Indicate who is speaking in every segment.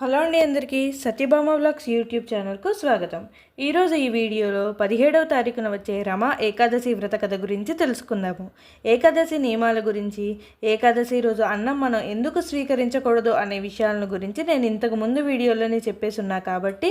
Speaker 1: Hello అండి అందరికీ Satyabhama vlogs YouTube ఛానల్కు స్వాగతం. ఈరోజు ఈ వీడియోలో పదిహేడవ తారీఖున వచ్చే రమ ఏకాదశి వ్రత కథ గురించి తెలుసుకుందాము. ఏకాదశి నియమాల గురించి ఏకాదశి రోజు అన్నం మనం ఎందుకు స్వీకరించకూడదు అనే విషయాలను గురించి నేను ఇంతకు ముందు వీడియోలోనే చెప్పేసున్నా కాబట్టి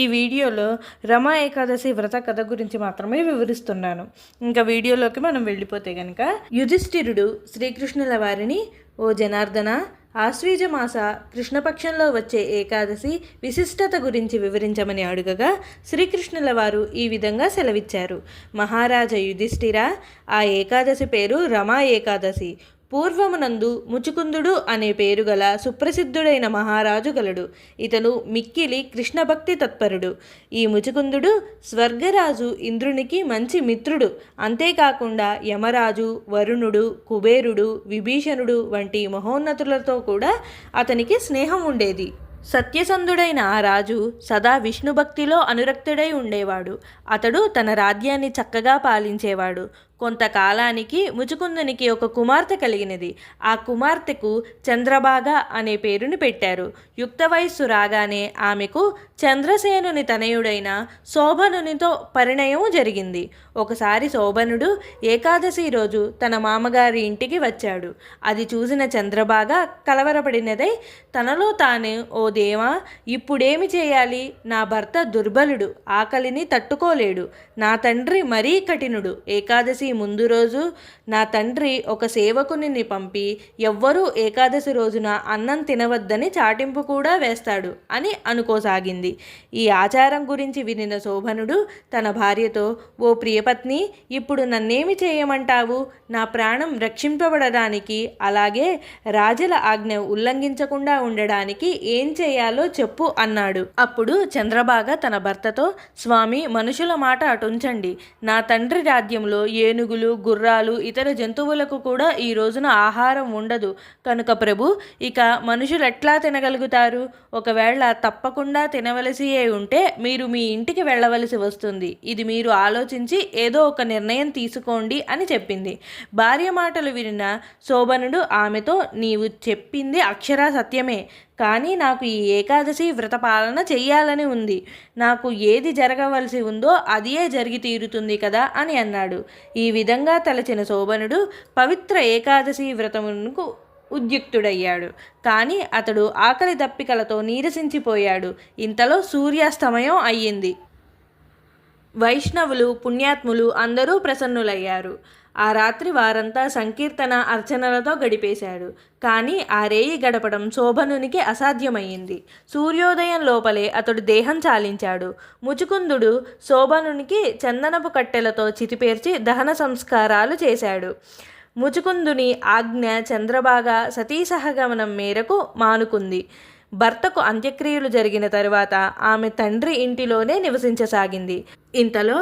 Speaker 1: ఈ వీడియోలో రమ ఏకాదశి వ్రత కథ గురించి మాత్రమే వివరిస్తున్నాను. ఇంకా వీడియోలోకి మనం వెళ్ళిపోతే కనుక యుధిష్ఠిరుడు శ్రీకృష్ణుల వారిని ఓ జనార్దన ఆశ్వీజ మాస కృష్ణపక్షంలో వచ్చే ఏకాదశి విశిష్టత గురించి వివరించమని అడుగగా శ్రీకృష్ణుల వారు ఈ విధంగా సెలవిచ్చారు. మహారాజ యుధిష్ఠిర ఆ ఏకాదశి పేరు రమా ఏకాదశి. పూర్వమునందు ముచుకుందుడు అనే పేరు గల సుప్రసిద్ధుడైన మహారాజు గలడు. ఇతను మిక్కిలి కృష్ణభక్తి తత్పరుడు. ఈ ముచుకుందుడు స్వర్గరాజు ఇంద్రునికి మంచి మిత్రుడు. అంతేకాకుండా యమరాజు వరుణుడు కుబేరుడు విభీషణుడు వంటి మహోన్నతులతో కూడా అతనికి స్నేహం ఉండేది. సత్యసంధుడైన ఆ రాజు సదా విష్ణుభక్తిలో అనురక్తుడై ఉండేవాడు. అతడు తన రాజ్యాన్ని చక్కగా పాలించేవాడు. కొంతకాలానికి ముచుకుందునికి ఒక కుమార్తె కలిగినది. ఆ కుమార్తెకు చంద్రబాగ అనే పేరుని పెట్టారు. యుక్త వయస్సు రాగానే ఆమెకు చంద్రసేనుని తనయుడైన శోభనునితో పరిణయం జరిగింది. ఒకసారి శోభనుడు ఏకాదశి రోజు తన మామగారి ఇంటికి వచ్చాడు. అది చూసిన చంద్రబాగ కలవరపడినదై తనలో తాను ఓ దేవా ఇప్పుడేమి చేయాలి? నా భర్త దుర్బలుడు ఆకలిని తట్టుకోలేడు. నా తండ్రి మరీ కఠినుడు ఏకాదశి ముందు రోజు నా తండ్రి ఒక సేవకుని పంపి ఎవ్వరూ ఏకాదశి రోజున అన్నం తినవద్దని చాటింపు కూడా వేస్తాడు అని అనుకోసాగింది. ఈ ఆచారం గురించి వినిన శోభనుడు తన భార్యతో ఓ ప్రియపత్ని ఇప్పుడు నన్నేమి చేయమంటావు? నా ప్రాణం రక్షింపబడడానికి అలాగే రాజుల ఆజ్ఞ ఉల్లంఘించకుండా ఉండడానికి ఏం చేయాలో చెప్పు అన్నాడు. అప్పుడు చంద్రబాగ తన భర్తతో స్వామి మనుషుల మాట అటుంచండి. నా తండ్రి రాజ్యంలో ఏ ఏనుగులు గుర్రాలు ఇతర జంతువులకు కూడా ఈ రోజున ఆహారం ఉండదు. కనుక ప్రభు ఇక మనుషులు ఎట్లా తినగలుగుతారు? ఒకవేళ తప్పకుండా తినవలసియే ఉంటే మీరు మీ ఇంటికి వెళ్ళవలసి వస్తుంది. ఇది మీరు ఆలోచించి ఏదో ఒక నిర్ణయం తీసుకోండి అని చెప్పింది. భార్య మాటలు వినిన శోభనుడు ఆమెతో నీవు చెప్పింది అక్షరా సత్యమే. కానీ నాకు ఈ ఏకాదశి వ్రతపాలన చెయ్యాలని ఉంది. నాకు ఏది జరగవలసి ఉందో అదియే జరిగి తీరుతుంది కదా అని అన్నాడు. ఈ విధంగా తలచిన శోభనుడు పవిత్ర ఏకాదశి వ్రతమునకు ఉద్యుక్తుడయ్యాడు. కానీ అతడు ఆకలి దప్పికలతో నీరసించిపోయాడు. ఇంతలో సూర్యాస్తమయం అయ్యింది. వైష్ణవులు పుణ్యాత్ములు అందరూ ప్రసన్నులయ్యారు. ఆ రాత్రి వారంతా సంకీర్తన అర్చనలతో గడిపేశాడు. కానీ ఆ రేయి గడపడం శోభనునికి అసాధ్యమయ్యింది సూర్యోదయం లోపలే అతడు దేహం చాలించాడు. ముచుకుందుడు శోభనునికి చందనపు కట్టెలతో చితిపేర్చి దహన సంస్కారాలు చేశాడు. ముచుకుందుని ఆజ్ఞ చంద్రబాగా సతీసహగమనం మేరకు మానుకుంది. భర్తకు అంత్యక్రియలు జరిగిన తరువాత ఆమె తండ్రి ఇంటిలోనే నివసించసాగింది. ఇంతలో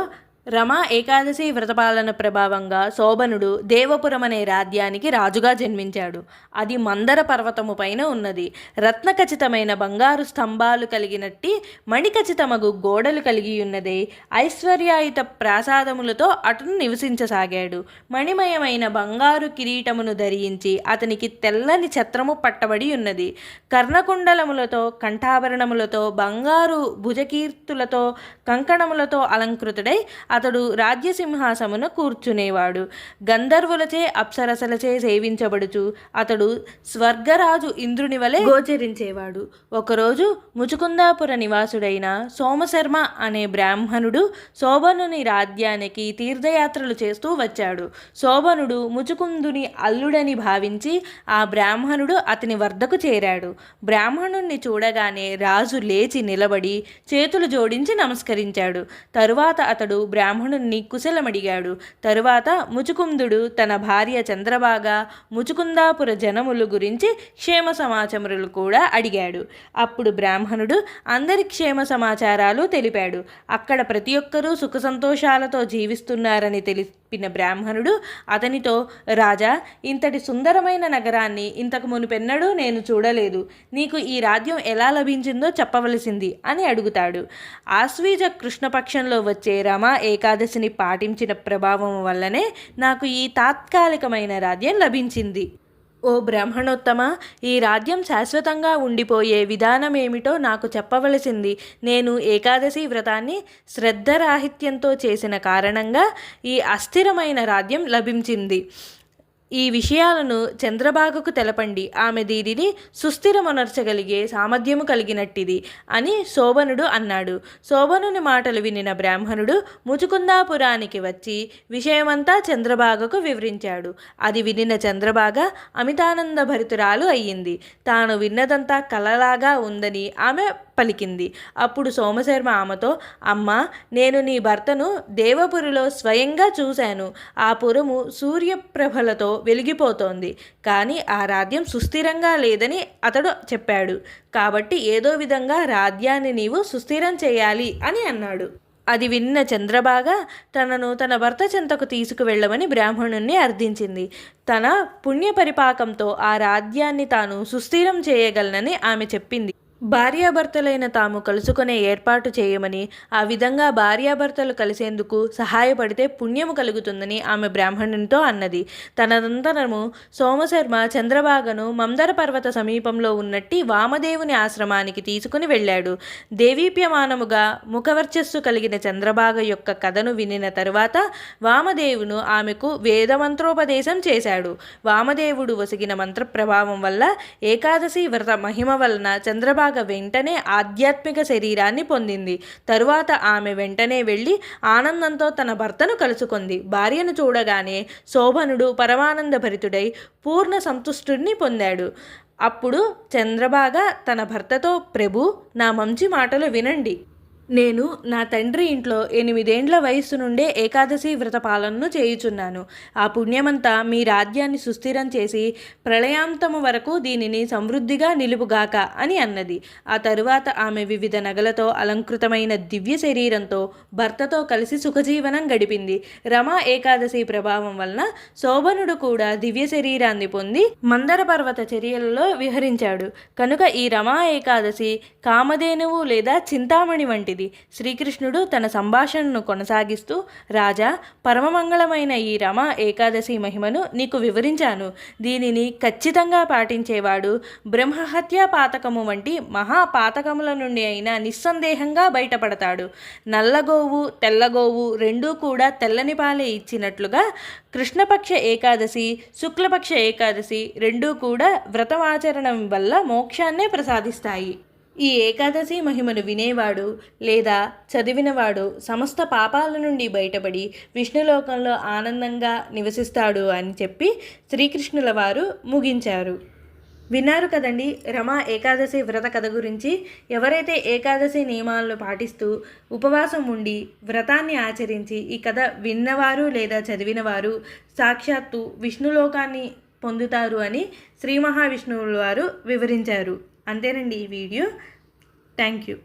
Speaker 1: రమా ఏకాదశి వ్రతపాలన ప్రభావంగా శోభనుడు దేవపురం అనే రాజ్యానికి రాజుగా జన్మించాడు. అది మందర పర్వతము పైన ఉన్నది. రత్నఖచితమైన బంగారు స్తంభాలు కలిగినట్టి మణిఖచితమగు గోడలు కలిగి ఉన్నదే ఐశ్వర్యాయుత ప్రాసాదములతో అతను నివసించసాగాడు. మణిమయమైన బంగారు కిరీటమును ధరించి అతనికి తెల్లని ఛత్రము పట్టబడి ఉన్నది కర్ణకుండలములతో కంఠాభరణములతో బంగారు భుజకీర్తులతో కంకణములతో అలంకృతుడై అతడు రాజ్యసింహాసమున కూర్చునేవాడు. గంధర్వులచే అప్సరసలచే సేవించబడుచు అతడు స్వర్గరాజు ఇంద్రుని వలె గోచరించేవాడు. ఒకరోజు ముచుకుందాపుర నివాసుడైన సోమశర్మ అనే బ్రాహ్మణుడు శోభనుని రాజ్యానికి తీర్థయాత్రలు చేస్తూ వచ్చాడు. శోభనుడు ముచుకుందుని అల్లుడని భావించి ఆ బ్రాహ్మణుడు అతని వద్దకు చేరాడు. బ్రాహ్మణుణ్ణి చూడగానే రాజు లేచి నిలబడి చేతులు జోడించి నమస్కరించాడు. తరువాత అతడు బ్రాహ్మణుణ్ణి కుశలమడిగాడు తరువాత ముచుకుందుడు తన భార్య చంద్రబాగ ముచుకుందాపుర జనములు గురించి క్షేమ సమాచారములు కూడా అడిగాడు. అప్పుడు బ్రాహ్మణుడు అందరి క్షేమ సమాచారాలు తెలిపాడు. అక్కడ ప్రతి ఒక్కరూ సుఖ సంతోషాలతో జీవిస్తున్నారని తెలిపిన బ్రాహ్మణుడు అతనితో రాజా ఇంతటి సుందరమైన నగరాన్ని ఇంతకు మునుపెన్నడూ నేను చూడలేదు. నీకు ఈ రాజ్యం ఎలా లభించిందో చెప్పవలసింది అని అడుగుతాడు. ఆశ్వీజ కృష్ణపక్షంలో వచ్చే రమ ఏకాదశిని పాటించిన ప్రభావం వల్లనే నాకు ఈ తాత్కాలికమైన రాజ్యం లభించింది. ఓ బ్రాహ్మణోత్తమ ఈ రాజ్యం శాశ్వతంగా ఉండిపోయే విధానం ఏమిటో నాకు చెప్పవలసింది. నేను ఏకాదశి వ్రతాన్ని శ్రద్ధరాహిత్యంతో చేసిన కారణంగా ఈ అస్థిరమైన రాజ్యం లభించింది. ఈ విషయాలను చంద్రబాగకు తెలపండి. ఆమె దీనిని సుస్థిరమనర్చగలిగే సామర్థ్యము కలిగినట్టిది అని శోభనుడు అన్నాడు. శోభనుని మాటలు వినిన బ్రాహ్మణుడు ముచుకుందాపురానికి వచ్చి విషయమంతా చంద్రబాగకు వివరించాడు. అది వినిన చంద్రబాగ అమితానంద భరితురాలు అయ్యింది. తాను విన్నదంతా కలలాగా ఉందని ఆమె పలికింది. అప్పుడు సోమశర్మ ఆమెతో అమ్మ నేను నీ భర్తను దేవపురిలో స్వయంగా చూశాను. ఆ పురము సూర్యప్రభలతో వెలిగిపోతోంది. కానీ ఆ రాజ్యం సుస్థిరంగా లేదని అతడు చెప్పాడు. కాబట్టి ఏదో విధంగా రాజ్యాన్ని నీవు సుస్థిరం చేయాలి అని అన్నాడు. అది విన్న చంద్రబాగ తనను తన భర్త చెంతకు తీసుకువెళ్ళమని బ్రాహ్మణుణ్ణి అర్థించింది. తన పుణ్య పరిపాకంతో ఆ రాజ్యాన్ని తాను సుస్థిరం చేయగలనని ఆమె చెప్పింది. భార్యాభర్తలైన తాము కలుసుకునే ఏర్పాటు చేయమని ఆ విధంగా భార్యాభర్తలు కలిసేందుకు సహాయపడితే పుణ్యము కలుగుతుందని ఆమె బ్రాహ్మణునితో అన్నది. తనదంతరము సోమశర్మ చంద్రబాగను మందర పర్వత సమీపంలో ఉన్నట్టి వామదేవుని ఆశ్రమానికి తీసుకుని వెళ్ళాడు. దేవీప్యమానముగా ముఖవర్చస్సు కలిగిన చంద్రబాగ యొక్క కథను వినిన తరువాత వామదేవును ఆమెకు వేదమంత్రోపదేశం చేశాడు. వామదేవుడు వసిగిన మంత్ర ప్రభావం వల్ల ఏకాదశి వ్రత మహిమ వలన చంద్రబాగ వెంటనే ఆధ్యాత్మిక శరీరాన్ని పొందింది. తరువాత ఆమె వెంటనే వెళ్ళి ఆనందంతో తన భర్తను కలుసుకుంది. భార్యను చూడగానే శోభనుడు పరమానంద భరితుడై పూర్ణ సంతుష్టుడిని పొందాడు. అప్పుడు చంద్రబాగ తన భర్తతో ప్రభు నా మంచి మాటలు వినండి. నేను నా తండ్రి ఇంట్లో ఎనిమిదేండ్ల వయస్సు నుండే ఏకాదశి వ్రత పాలనను చేయుచున్నాను. ఆ పుణ్యమంతా మీ రాజ్యాన్ని సుస్థిరం చేసి ప్రళయాంతము వరకు దీనిని సమృద్ధిగా నిలుపుగాక అని అన్నది. ఆ తరువాత ఆమె వివిధ నగలతో అలంకృతమైన దివ్య శరీరంతో భర్తతో కలిసి సుఖజీవనం గడిపింది. రమా ఏకాదశి ప్రభావం వలన శోభనుడు కూడా దివ్య శరీరాన్ని పొంది మందర పర్వత చర్యలలో విహరించాడు. కనుక ఈ రమా ఏకాదశి కామధేనువు లేదా చింతామణి వంటిది శ్రీకృష్ణుడు తన సంభాషణను కొనసాగిస్తూ రాజా పరమమంగళమైన ఈ రమ ఏకాదశి మహిమను నీకు వివరించాను. దీనిని ఖచ్చితంగా పాటించేవాడు. బ్రహ్మహత్య పాతకము వంటి మహాపాతకముల నుండి అయినా నిస్సందేహంగా బయటపడతాడు. నల్లగోవు తెల్లగోవు రెండూ కూడా తెల్లని పాలే ఇచ్చినట్లుగా కృష్ణపక్ష ఏకాదశి శుక్లపక్ష ఏకాదశి రెండూ కూడా వ్రతమాచరణం వల్ల మోక్షాన్నే ప్రసాదిస్తాయి. ఈ ఏకాదశి మహిమను వినేవాడు లేదా చదివినవాడు సమస్త పాపాల నుండి బయటపడి విష్ణులోకంలో ఆనందంగా నివసిస్తాడు అని చెప్పి శ్రీకృష్ణుల వారు ముగించారు. విన్నారు కదండి రమా ఏకాదశి వ్రత కథ గురించి. ఎవరైతే ఏకాదశి నియమాలను పాటిస్తూ ఉపవాసం ఉండి వ్రతాన్ని ఆచరించి ఈ కథ విన్నవారు లేదా చదివినవారు సాక్షాత్తు విష్ణులోకాన్ని పొందుతారు అని శ్రీ మహావిష్ణువుల వారు వివరించారు. అంతేనండి ఈ వీడియో. Thank you.